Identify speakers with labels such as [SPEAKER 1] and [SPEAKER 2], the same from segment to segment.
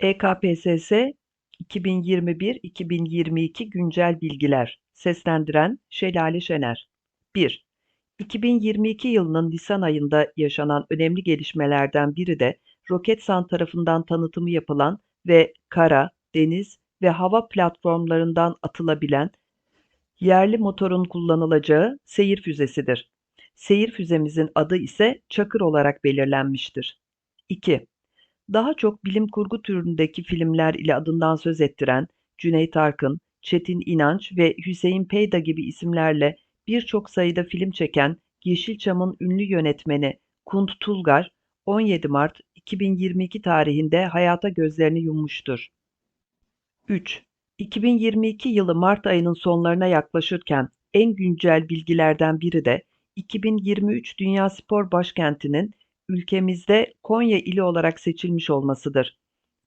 [SPEAKER 1] EKPSS 2021-2022 güncel bilgiler. Seslendiren Şelale Şener. 1. 2022 yılının Nisan ayında yaşanan önemli gelişmelerden biri de Roketsan tarafından tanıtımı yapılan ve kara, deniz ve hava platformlarından atılabilen yerli motorun kullanılacağı seyir füzesidir. Seyir füzemizin adı ise Çakır olarak belirlenmiştir. 2. Daha çok bilim kurgu türündeki filmler ile adından söz ettiren Cüneyt Arkın, Çetin İnanç ve Hüseyin Peyda gibi isimlerle birçok sayıda film çeken Yeşilçam'ın ünlü yönetmeni Kunt Tulgar, 17 Mart 2022 tarihinde hayata gözlerini yummuştur. 3. 2022 yılı Mart ayının sonlarına yaklaşırken en güncel bilgilerden biri de 2023 Dünya Spor Başkenti'nin ülkemizde Konya ili olarak seçilmiş olmasıdır.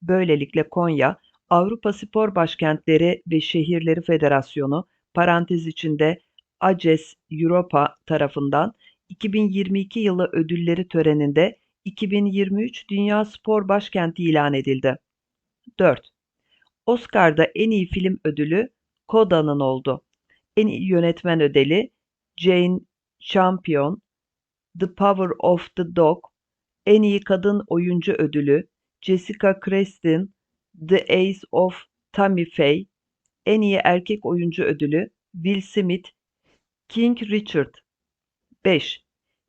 [SPEAKER 1] Böylelikle Konya, Avrupa Spor Başkentleri ve Şehirleri Federasyonu parantez içinde ACES Europa tarafından 2022 yılı ödülleri töreninde 2023 Dünya Spor Başkenti ilan edildi. 4. Oscar'da en iyi film ödülü Koda'nın oldu. En iyi yönetmen ödeli Jane Campion, The Power of the Dog, en iyi kadın oyuncu ödülü Jessica Chastain, The Ace of Tammy Faye, en iyi erkek oyuncu ödülü Will Smith, King Richard. 5.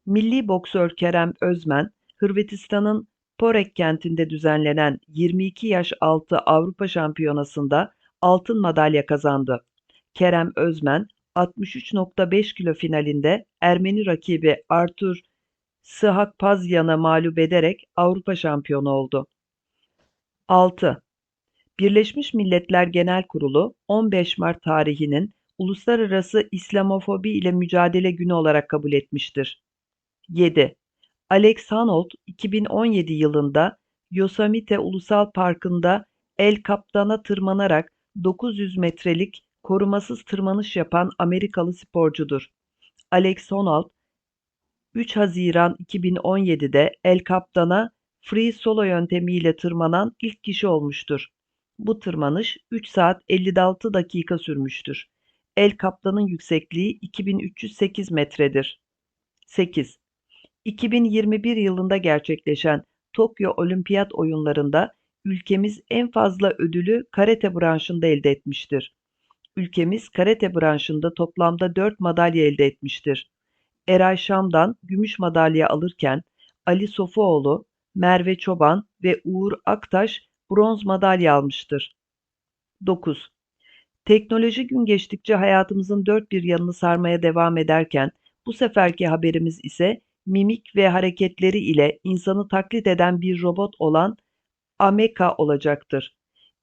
[SPEAKER 1] Milli boksör Kerem Özmen, Hırvatistan'ın Porek kentinde düzenlenen 22 yaş altı Avrupa Şampiyonası'nda altın madalya kazandı. Kerem Özmen 63.5 kilo finalinde Ermeni rakibi Artur Sıhakpazyan'a mağlup ederek Avrupa şampiyonu oldu. 6. Birleşmiş Milletler Genel Kurulu 15 Mart tarihinin Uluslararası İslamofobi ile Mücadele Günü olarak kabul etmiştir. 7. Alex Honnold 2017 yılında Yosemite Ulusal Parkı'nda El Kaptan'a tırmanarak 900 metrelik korumasız tırmanış yapan Amerikalı sporcudur. Alex Honnold 3 Haziran 2017'de El Kaptan'a free solo yöntemiyle tırmanan ilk kişi olmuştur. Bu tırmanış 3 saat 56 dakika sürmüştür. El Kaptan'ın yüksekliği 2308 metredir. 8. 2021 yılında gerçekleşen Tokyo Olimpiyat Oyunlarında ülkemiz en fazla ödülü karate branşında elde etmiştir. Ülkemiz karate branşında toplamda 4 madalya elde etmiştir. Eray Şam'dan gümüş madalya alırken Ali Sofuoğlu, Merve Çoban ve Uğur Aktaş bronz madalya almıştır. 9. Teknoloji gün geçtikçe hayatımızın dört bir yanını sarmaya devam ederken bu seferki haberimiz ise mimik ve hareketleri ile insanı taklit eden bir robot olan Ameka olacaktır.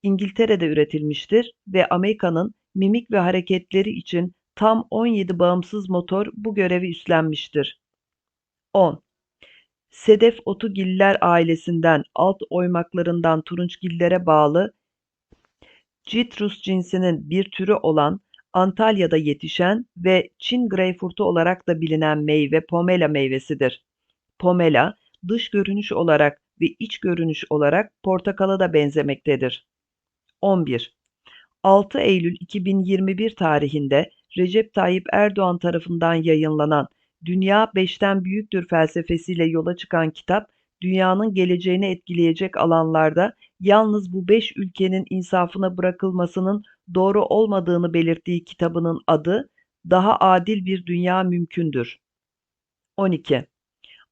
[SPEAKER 1] İngiltere'de üretilmiştir ve Ameka'nın mimik ve hareketleri için tam 17 bağımsız motor bu görevi üstlenmiştir. 10. Sedef otugiller ailesinden alt oymaklarından turunçgillere bağlı Citrus cinsinin bir türü olan Antalya'da yetişen ve Çin greyfurtu olarak da bilinen meyve pomela meyvesidir. Pomela, dış görünüş olarak ve iç görünüş olarak portakala da benzemektedir. 11. 6 Eylül 2021 tarihinde Recep Tayyip Erdoğan tarafından yayınlanan Dünya Beşten Büyüktür felsefesiyle yola çıkan kitap, dünyanın geleceğini etkileyecek alanlarda yalnız bu beş ülkenin insafına bırakılmasının doğru olmadığını belirttiği kitabının adı Daha Adil Bir Dünya Mümkündür. 12.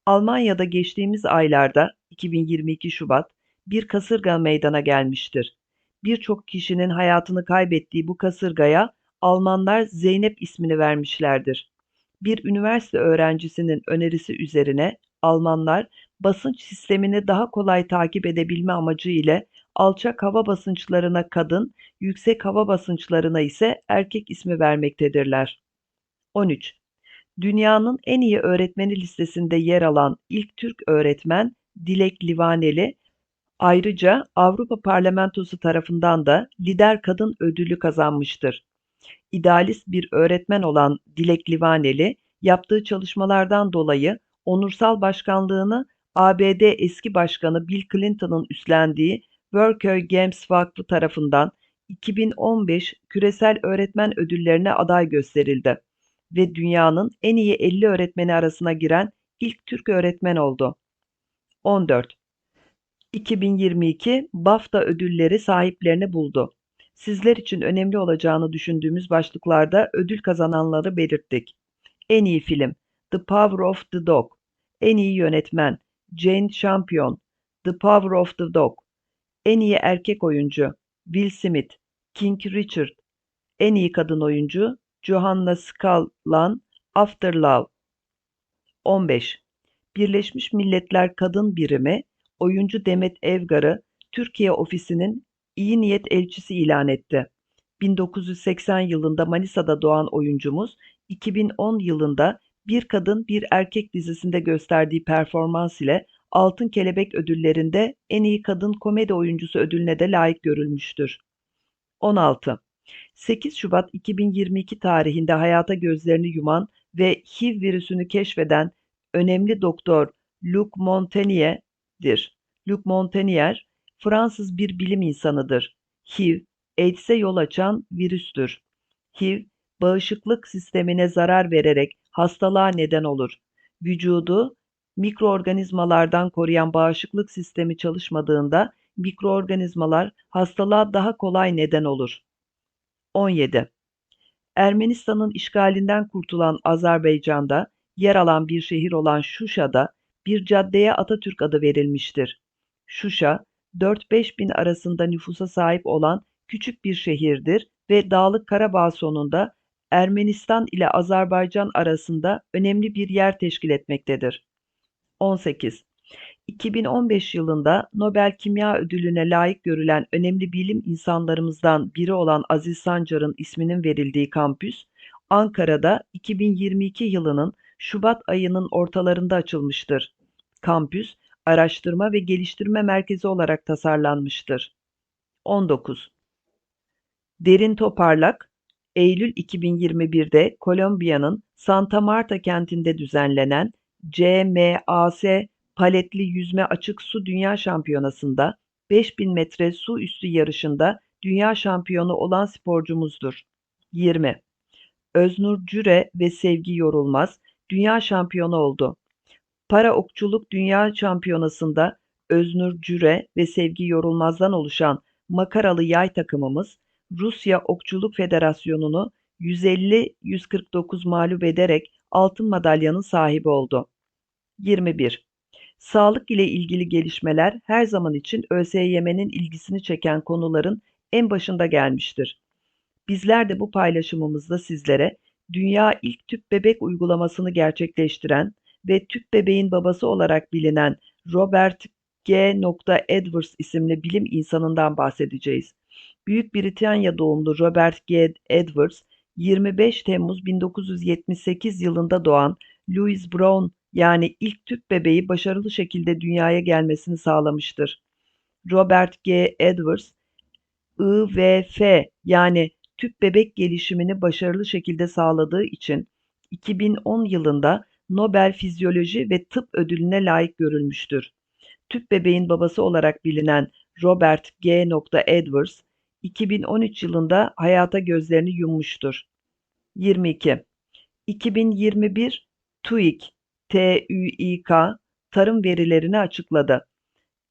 [SPEAKER 1] Almanya'da geçtiğimiz aylarda 2022 Şubat bir kasırga meydana gelmiştir. Birçok kişinin hayatını kaybettiği bu kasırgaya Almanlar Zeynep ismini vermişlerdir. Bir üniversite öğrencisinin önerisi üzerine Almanlar basınç sistemini daha kolay takip edebilme amacı ile alçak hava basınçlarına kadın, yüksek hava basınçlarına ise erkek ismi vermektedirler. 13. Dünyanın en iyi öğretmeni listesinde yer alan ilk Türk öğretmen Dilek Livaneli, ayrıca Avrupa Parlamentosu tarafından da Lider Kadın ödülü kazanmıştır. İdealist bir öğretmen olan Dilek Livaneli, yaptığı çalışmalardan dolayı onursal başkanlığını ABD eski başkanı Bill Clinton'ın üstlendiği Worköy Games Vakfı tarafından 2015 Küresel Öğretmen Ödülleri'ne aday gösterildi ve dünyanın en iyi 50 öğretmeni arasına giren ilk Türk öğretmen oldu. 14. 2022 BAFTA ödülleri sahiplerini buldu. Sizler için önemli olacağını düşündüğümüz başlıklarda ödül kazananları belirttik. En iyi film The Power of the Dog. En iyi yönetmen Jane Campion The Power of the Dog. En iyi erkek oyuncu Will Smith. King Richard. En iyi kadın oyuncu Johanna Skallan After Love. 15. Birleşmiş Milletler Kadın Birimi oyuncu Demet Evgar'ı Türkiye ofisinin iyi niyet elçisi ilan etti. 1980 yılında Manisa'da doğan oyuncumuz 2010 yılında Bir Kadın Bir Erkek dizisinde gösterdiği performans ile Altın Kelebek ödüllerinde en iyi kadın komedi oyuncusu ödülüne de layık görülmüştür. 16. 8 Şubat 2022 tarihinde hayata gözlerini yuman ve HIV virüsünü keşfeden önemli doktor Luc Montanier'dir. Luc Montagnier, Fransız bir bilim insanıdır. HIV, AIDS'e yol açan virüstür. HIV, bağışıklık sistemine zarar vererek hastalığa neden olur. Vücudu mikroorganizmalardan koruyan bağışıklık sistemi çalışmadığında mikroorganizmalar hastalığa daha kolay neden olur. 17. Ermenistan'ın işgalinden kurtulan Azerbaycan'da yer alan bir şehir olan Şuşa'da bir caddeye Atatürk adı verilmiştir. Şuşa, 4-5 bin arasında nüfusa sahip olan küçük bir şehirdir ve Dağlık Karabağ sonunda Ermenistan ile Azerbaycan arasında önemli bir yer teşkil etmektedir. 18. 2015 yılında Nobel Kimya Ödülü'ne layık görülen önemli bilim insanlarımızdan biri olan Aziz Sancar'ın isminin verildiği kampüs, Ankara'da 2022 yılının Şubat ayının ortalarında açılmıştır. Kampüs, araştırma ve geliştirme merkezi olarak tasarlanmıştır. 19. Derin Toparlak, Eylül 2021'de Kolombiya'nın Santa Marta kentinde düzenlenen CMAS paletli yüzme açık su dünya şampiyonasında 5000 metre su üstü yarışında dünya şampiyonu olan sporcumuzdur. 20. Öznur Cüre ve Sevgi Yorulmaz dünya şampiyonu oldu. Para okçuluk dünya şampiyonasında Öznur Cüre ve Sevgi Yorulmaz'dan oluşan makaralı yay takımımız Rusya Okçuluk Federasyonu'nu 150-149 mağlup ederek altın madalyanın sahibi oldu. 21. Sağlık ile ilgili gelişmeler her zaman için ÖSYM'nin ilgisini çeken konuların en başında gelmiştir. Bizler de bu paylaşımımızda sizlere dünya ilk tüp bebek uygulamasını gerçekleştiren ve tüp bebeğin babası olarak bilinen Robert G. Edwards isimli bilim insanından bahsedeceğiz. Büyük Britanya doğumlu Robert G. Edwards, 25 Temmuz 1978 yılında doğan Louis Brown yani ilk tüp bebeği başarılı şekilde dünyaya gelmesini sağlamıştır. Robert G. Edwards, IVF yani tüp bebek gelişimini başarılı şekilde sağladığı için 2010 yılında Nobel Fizyoloji ve Tıp Ödülüne layık görülmüştür. Tüp bebeğin babası olarak bilinen Robert G. Edwards, 2013 yılında hayata gözlerini yummuştur. 22. 2021 TÜİK TÜİK tarım verilerini açıkladı.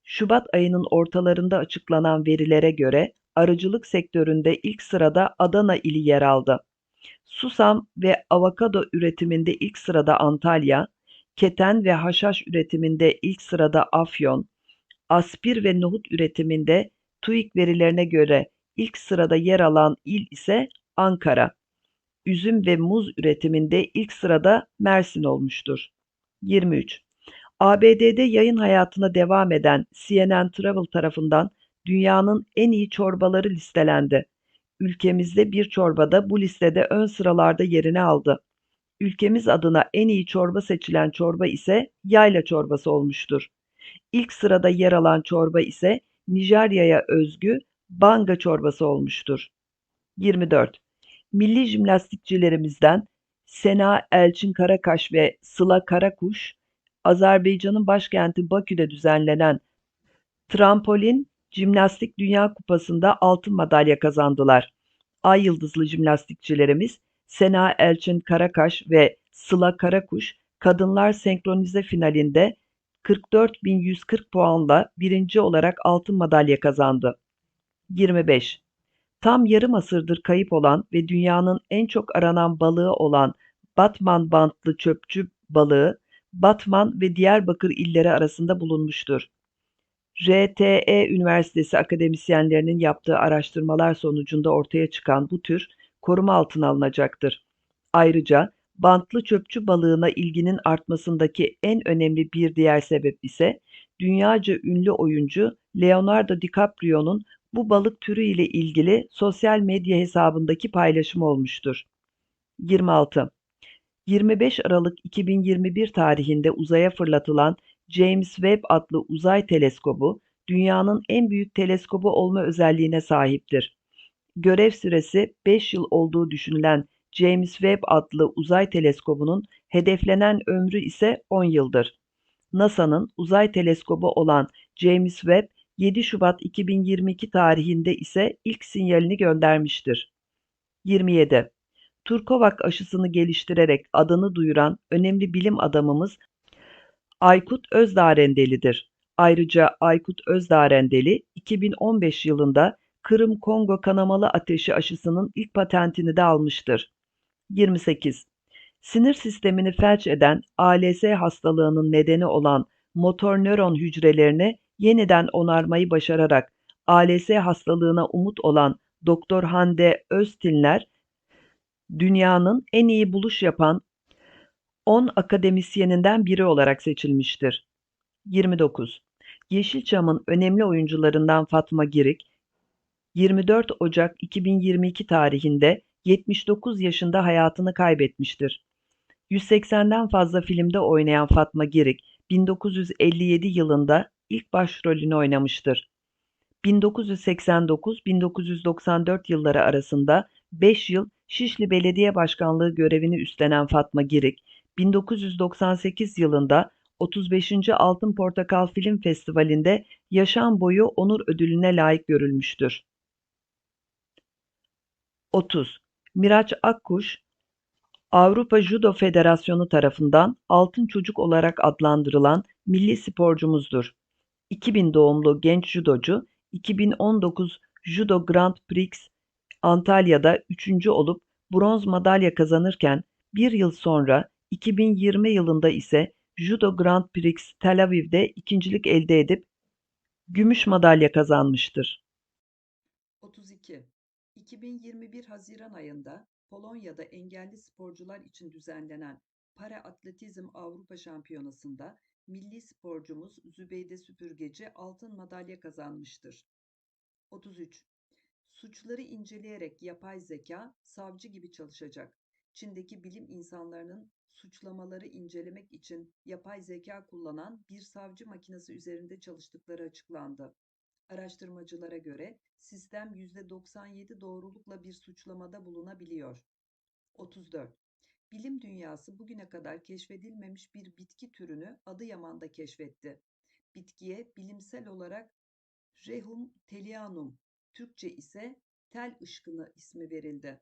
[SPEAKER 1] Şubat ayının ortalarında açıklanan verilere göre arıcılık sektöründe ilk sırada Adana ili yer aldı. Susam ve avokado üretiminde ilk sırada Antalya, keten ve haşhaş üretiminde ilk sırada Afyon, aspir ve nohut üretiminde TÜİK verilerine göre ilk sırada yer alan il ise Ankara. Üzüm ve muz üretiminde ilk sırada Mersin olmuştur. 23. ABD'de yayın hayatına devam eden CNN Travel tarafından dünyanın en iyi çorbaları listelendi. Ülkemizde bir çorbada bu listede ön sıralarda yerini aldı. Ülkemiz adına en iyi çorba seçilen çorba ise yayla çorbası olmuştur. İlk sırada yer alan çorba ise Nijerya'ya özgü banga çorbası olmuştur. 24. Milli jimnastikçilerimizden Sena Elçin Karakaş ve Sıla Karakuş, Azerbaycan'ın başkenti Bakü'de düzenlenen Trampolin Jimnastik Dünya Kupası'nda altın madalya kazandılar. Ay yıldızlı jimnastikçilerimiz Sena Elçin Karakaş ve Sıla Karakuş kadınlar senkronize finalinde 44.140 puanla birinci olarak altın madalya kazandı. 25. Tam yarım asırdır kayıp olan ve dünyanın en çok aranan balığı olan Batman bantlı çöpçü balığı Batman ve Diyarbakır illeri arasında bulunmuştur. RTE Üniversitesi akademisyenlerinin yaptığı araştırmalar sonucunda ortaya çıkan bu tür koruma altına alınacaktır. Ayrıca bantlı çöpçü balığına ilginin artmasındaki en önemli bir diğer sebep ise dünyaca ünlü oyuncu Leonardo DiCaprio'nun bu balık türü ile ilgili sosyal medya hesabındaki paylaşım olmuştur. 26. 25 Aralık 2021 tarihinde uzaya fırlatılan James Webb adlı uzay teleskobu, dünyanın en büyük teleskobu olma özelliğine sahiptir. Görev süresi 5 yıl olduğu düşünülen James Webb adlı uzay teleskobunun hedeflenen ömrü ise 10 yıldır. NASA'nın uzay teleskobu olan James Webb 7 Şubat 2022 tarihinde ise ilk sinyalini göndermiştir. 27. Turkovak aşısını geliştirerek adını duyuran önemli bilim adamımız Aykut Özdarendeli'dir. Ayrıca Aykut Özdarendeli 2015 yılında Kırım-Kongo kanamalı ateşi aşısının ilk patentini de almıştır. 28. Sinir sistemini felç eden ALS hastalığının nedeni olan motor nöron hücrelerini yeniden onarmayı başararak ALS hastalığına umut olan Doktor Hande Öztinler, dünyanın en iyi buluş yapan 10 akademisyeninden biri olarak seçilmiştir. 29. Yeşilçam'ın önemli oyuncularından Fatma Girik, 24 Ocak 2022 tarihinde 79 yaşında hayatını kaybetmiştir. 180'den fazla filmde oynayan Fatma Girik, 1957 yılında ilk başrolünü oynamıştır. 1989-1994 yılları arasında 5 yıl Şişli Belediye Başkanlığı görevini üstlenen Fatma Girik, 1998 yılında 35. Altın Portakal Film Festivali'nde yaşam boyu onur ödülüne layık görülmüştür. 30. Miraç Akkuş, Avrupa Judo Federasyonu tarafından Altın Çocuk olarak adlandırılan milli sporcumuzdur. 2000 doğumlu genç judocu, 2019 Judo Grand Prix Antalya'da üçüncü olup bronz madalya kazanırken bir yıl sonra 2020 yılında ise Judo Grand Prix Tel Aviv'de ikincilik elde edip gümüş madalya kazanmıştır.
[SPEAKER 2] 32. 2021 Haziran ayında Polonya'da engelli sporcular için düzenlenen Para Atletizm Avrupa Şampiyonası'nda milli sporcumuz Zübeyde Süpürgeci altın madalya kazanmıştır. 33. Suçları inceleyerek yapay zeka savcı gibi çalışacak. Çin'deki bilim insanlarının suçlamaları incelemek için yapay zeka kullanan bir savcı makinesi üzerinde çalıştıkları açıklandı. Araştırmacılara göre sistem %97 doğrulukla bir suçlamada bulunabiliyor. 34. Bilim dünyası bugüne kadar keşfedilmemiş bir bitki türünü Adıyaman'da keşfetti. Bitkiye bilimsel olarak Rehum telianum, Türkçe ise tel ışkını ismi verildi.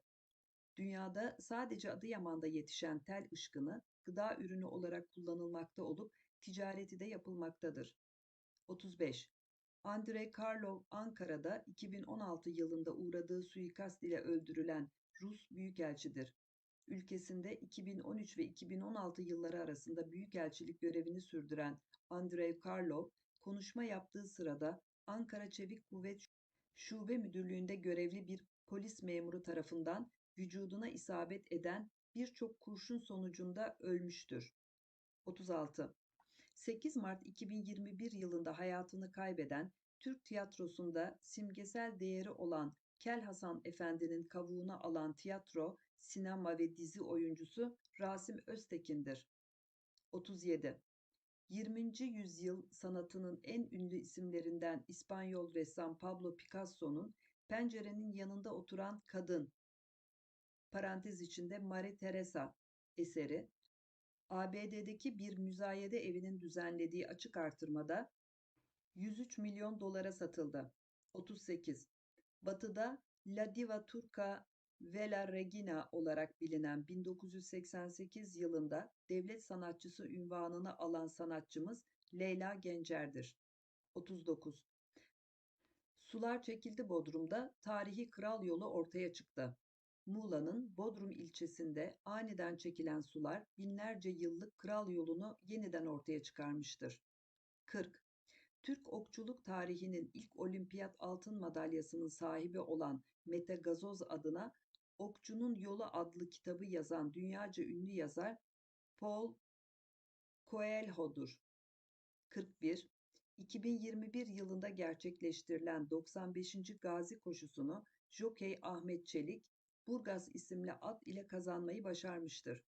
[SPEAKER 2] Dünyada sadece Adıyaman'da yetişen tel ışkını gıda ürünü olarak kullanılmakta olup ticareti de yapılmaktadır. 35. Andrei Karlov Ankara'da 2016 yılında uğradığı suikast ile öldürülen Rus büyükelçidir. Ülkesinde 2013 ve 2016 yılları arasında büyükelçilik görevini sürdüren Andrei Karlov, konuşma yaptığı sırada Ankara Çevik Kuvvet Şube Müdürlüğü'nde görevli bir polis memuru tarafından vücuduna isabet eden birçok kurşun sonucunda ölmüştür. 36. 8 Mart 2021 yılında hayatını kaybeden Türk tiyatrosunda simgesel değeri olan Kel Hasan Efendi'nin kavuğunu alan tiyatro, sinema ve dizi oyuncusu Rasim Öztekin'dir. 37. 20. yüzyıl sanatının en ünlü isimlerinden İspanyol ressam Pablo Picasso'nun Pencerenin yanında oturan kadın parantez içinde Marie Teresa eseri ABD'deki bir müzayede evinin düzenlediği açık artırmada 103 milyon dolara satıldı. 38. Batıda La Diva Turca ve La Regina olarak bilinen 1988 yılında devlet sanatçısı unvanını alan sanatçımız Leyla Gencer'dir. 39. Sular çekildi Bodrum'da tarihi kral yolu ortaya çıktı. Muğla'nın Bodrum ilçesinde aniden çekilen sular binlerce yıllık kral yolunu yeniden ortaya çıkarmıştır. 40. Türk okçuluk tarihinin ilk olimpiyat altın madalyasının sahibi olan Mete Gazoz adına Okçunun Yolu adlı kitabı yazan dünyaca ünlü yazar Paul Coelho'dur. 41. 2021 yılında gerçekleştirilen 95. Gazi koşusunu Jokey Ahmet Çelik, Burgaz isimli at ile kazanmayı başarmıştır.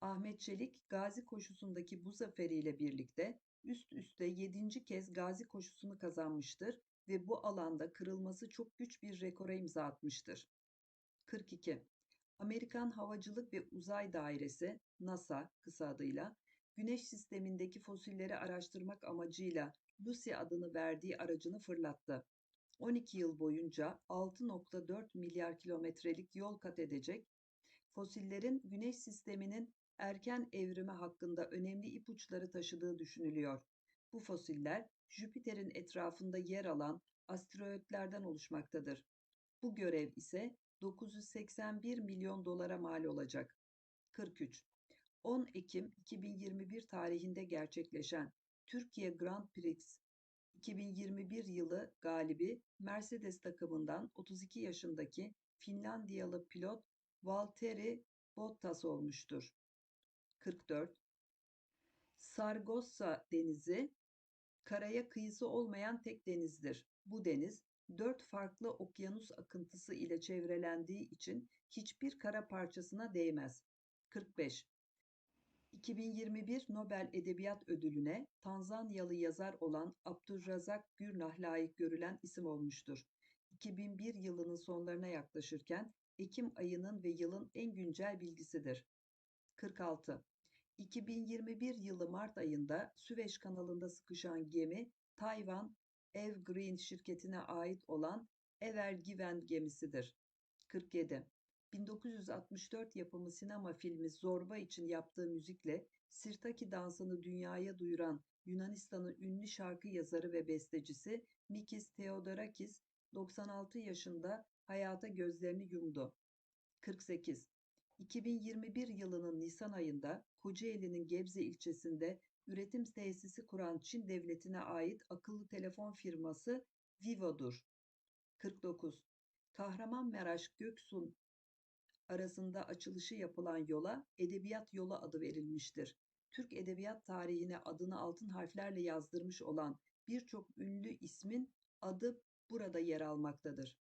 [SPEAKER 2] Ahmet Çelik, Gazi koşusundaki bu zaferiyle birlikte üst üste 7. kez Gazi koşusunu kazanmıştır ve bu alanda kırılması çok güç bir rekora imza atmıştır. 42. Amerikan Havacılık ve Uzay Dairesi NASA kısa adıyla Güneş sistemindeki fosilleri araştırmak amacıyla Lucy adını verdiği aracını fırlattı. 12 yıl boyunca 6.4 milyar kilometrelik yol kat edecek, fosillerin Güneş sisteminin erken evrimi hakkında önemli ipuçları taşıdığı düşünülüyor. Bu fosiller Jüpiter'in etrafında yer alan asteroidlerden oluşmaktadır. Bu görev ise 981 milyon dolara mal olacak. 43. 10 Ekim 2021 tarihinde gerçekleşen Türkiye Grand Prix 2021 yılı galibi Mercedes takımından 32 yaşındaki Finlandiyalı pilot Valtteri Bottas olmuştur. 44. Sargossa Denizi karaya kıyısı olmayan tek denizdir. Bu deniz dört farklı okyanus akıntısı ile çevrelendiği için hiçbir kara parçasına değmez. 45. 2021 Nobel Edebiyat Ödülü'ne Tanzanyalı yazar olan Abdurrazak Gürnah layık görülen isim olmuştur. 2001 yılının sonlarına yaklaşırken Ekim ayının ve yılın en güncel bilgisidir. 46. 2021 yılı Mart ayında Süveyş kanalında sıkışan gemi Tayvan Evergreen şirketine ait olan Ever Given gemisidir. 47. 1964 yapımı sinema filmi Zorba için yaptığı müzikle Sirtaki dansını dünyaya duyuran Yunanistan'ın ünlü şarkı yazarı ve bestecisi Mikis Theodorakis 96 yaşında hayata gözlerini yumdu. 48. 2021 yılının Nisan ayında Kocaeli'nin Gebze ilçesinde üretim tesisi kuran Çin devletine ait akıllı telefon firması Vivo'dur. 49. Kahramanmaraş Göksun arasında açılışı yapılan yola Edebiyat Yolu adı verilmiştir. Türk edebiyat tarihine adını altın harflerle yazdırmış olan birçok ünlü ismin adı burada yer almaktadır.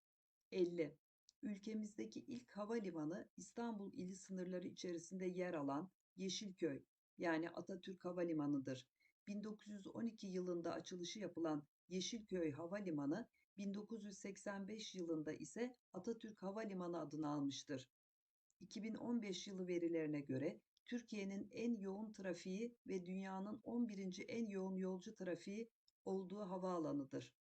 [SPEAKER 2] 50. Ülkemizdeki ilk havalimanı İstanbul ili sınırları içerisinde yer alan Yeşilköy yani Atatürk Havalimanı'dır. 1912 yılında açılışı yapılan Yeşilköy Havalimanı 1985 yılında ise Atatürk Havalimanı adını almıştır. 2015 yılı verilerine göre Türkiye'nin en yoğun trafiği ve dünyanın 11. en yoğun yolcu trafiği olduğu havaalanıdır.